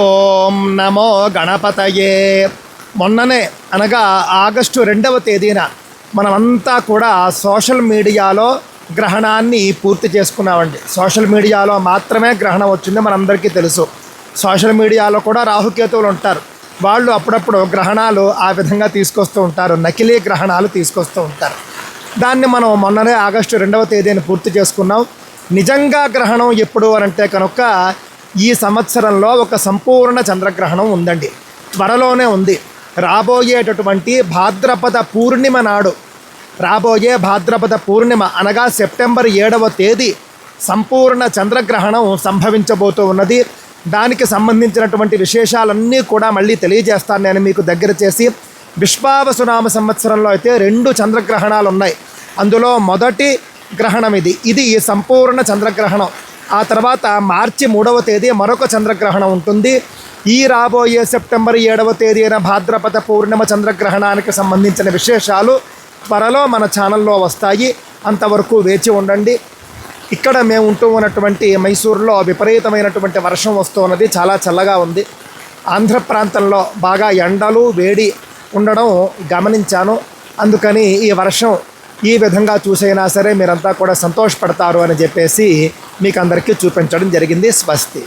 ఓం నమో గణపతయే. మొన్ననే అనగా ఆగస్టు రెండవ తేదీన మనమంతా కూడా సోషల్ మీడియాలో గ్రహణాన్ని పూర్తి చేసుకున్నామండి. సోషల్ మీడియాలో మాత్రమే గ్రహణం వచ్చింది మనందరికీ తెలుసు. సోషల్ మీడియాలో కూడా రాహుకేతువులు ఉంటారు. వాళ్ళు అప్పుడప్పుడు గ్రహణాలు ఆ విధంగా తీసుకొస్తూ ఉంటారు. నకిలీ గ్రహణాలు తీసుకొస్తూ ఉంటారు. దాన్ని మనం మొన్ననే ఆగస్టు రెండవ తేదీని పూర్తి చేసుకున్నాం. నిజంగా గ్రహణం ఎప్పుడు అని అంటే కనుక ఈ సంవత్సరంలో ఒక సంపూర్ణ చంద్రగ్రహణం ఉందండి. త్వరలోనే ఉంది. రాబోయేటటువంటి భాద్రపద పూర్ణిమ నాడు రాబోయే భాద్రపద పూర్ణిమ అనగా సెప్టెంబర్ ఏడవ తేదీ సంపూర్ణ చంద్రగ్రహణం సంభవించబోతూ ఉన్నది. దానికి సంబంధించినటువంటి విశేషాలన్నీ కూడా మళ్ళీ తెలియజేస్తాను నేను మీకు దగ్గర చేసి. విశ్వావసునామ సంవత్సరంలో అయితే రెండు చంద్రగ్రహణాలు ఉన్నాయి అందులో మొదటి గ్రహణం ఇది. ఇది సంపూర్ణ చంద్రగ్రహణం. ఆ తర్వాత మార్చి మూడవ తేదీ మరొక చంద్రగ్రహణం ఉంటుంది. ఈ రాబోయే సెప్టెంబర్ ఏడవ తేదీన భాద్రపద పూర్ణిమ చంద్రగ్రహణానికి సంబంధించిన విశేషాలు త్వరలో మన ఛానల్లో వస్తాయి. అంతవరకు వేచి ఉండండి. ఇక్కడ మేము ఉంటూ ఉన్నటువంటి మైసూరులో విపరీతమైనటువంటి వర్షం వస్తున్నది. చాలా చల్లగా ఉంది. ఆంధ్ర ప్రాంతంలో బాగా ఎండలు వేడి ఉండడం గమనించాను. అందుకని ఈ వర్షం ఈ విధంగా చూసైనా సరే మీరంతా కూడా సంతోషపడతారు అని చెప్పేసి మీకు అందరికీ చూపించడం జరిగింది. స్వస్తి.